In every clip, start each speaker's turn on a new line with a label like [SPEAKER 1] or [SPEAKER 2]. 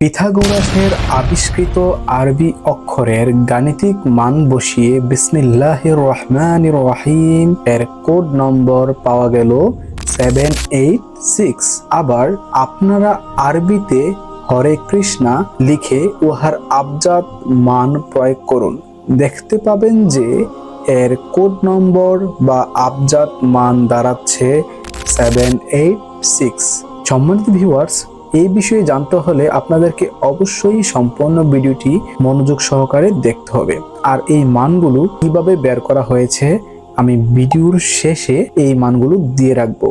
[SPEAKER 1] পিথাগোরাসের আবিষ্কৃত আরবি অক্ষরের গাণিতিক মান বসিয়ে বিসমিল্লাহ রহমান রহিম এর কোড নম্বর পাওয়া গেল সেভেন এইট সিক্স। আবার আপনারা আরবিতে হরে কৃষ্ণা লিখে উহার আবজাত মান প্রয়োগ করুন। দেখতে পাবেন যে এর কোড নম্বর বা আবজাত মান দাঁড়াচ্ছে সেভেন এইট সিক্স। সম্মানিত ভিউয়ার্স এই বিষয়ে জানতে হলে আপনাদেরকে অবশ্যই সম্পূর্ণ ভিডিওটি মনোযোগ সহকারে দেখতে হবে। আর এই মানগুলো কীভাবে বের করা হয়েছে, আমি ভিডিওর শেষে এই মানগুলো দিয়ে রাখব।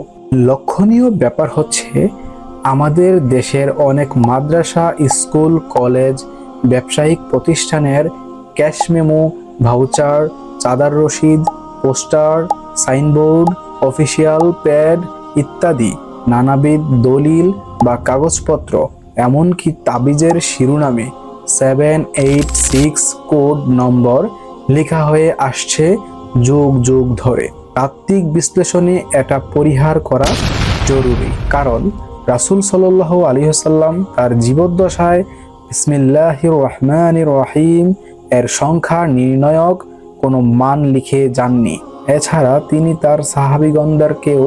[SPEAKER 1] লক্ষণীয় ব্যাপার হচ্ছে, আমাদের দেশের অনেক মাদ্রাসা, স্কুল, কলেজ, ব্যবসায়িক প্রতিষ্ঠানের ক্যাশ মেমো, ভাউচার, চাঁদার রসিদ পোস্টার, সাইনবোর্ড, অফিসিয়াল প্যাড ইত্যাদি নানাবিধ দলিল বা কাগজপত্র, এমনকি তাবিজের শিরোনামে seven eight six code number লেখা হয়ে আসছে যুগ যুগ ধরে। তাত্ত্বিক বিশ্লেষণে এটা পরিহার করা জরুরি, কারণ রাসূল সাল্লাহ আলিহাসাল্লাম তার জীবদ্দশায় ইসমিল্লাহ রহমান রহিম এর সংখ্যা নির্ণয়ক কোনো মান লিখে যাননি। এছাড়া তিনি তার সাহাবিগণদেরকেও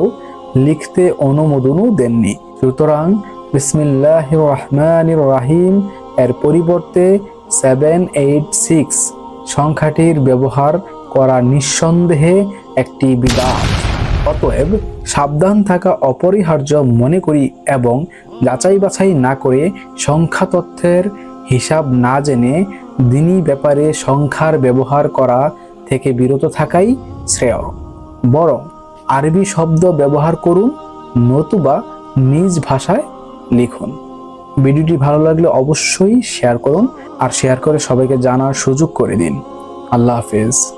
[SPEAKER 1] লিখতে অনুমোদনও দেননি। সুতরাং বিসমিল্লাহ রহমান রাহিম এর পরিবর্তে সেভেন এইট সিক্স সংখ্যাটির ব্যবহার করা নিঃসন্দেহে একটি বিধান অতএব সাবধান থাকা অপরিহার্য মনে করি এবং যাচাই বাছাই না করে সংখ্যা তথ্যের হিসাব না জেনে দিনই ব্যাপারে সংখ্যার ব্যবহার করা থেকে বিরত থাকাই শ্রেয়। বরং আরবি শব্দ ব্যবহার করুন নতুবা নিজ ভাষায় লিখুন। ভিডিওটি ভালো লাগলে অবশ্যই শেয়ার করুন আর শেয়ার করে সবাইকে জানার সুযোগ করে দিন। আল্লাহ হাফেজ।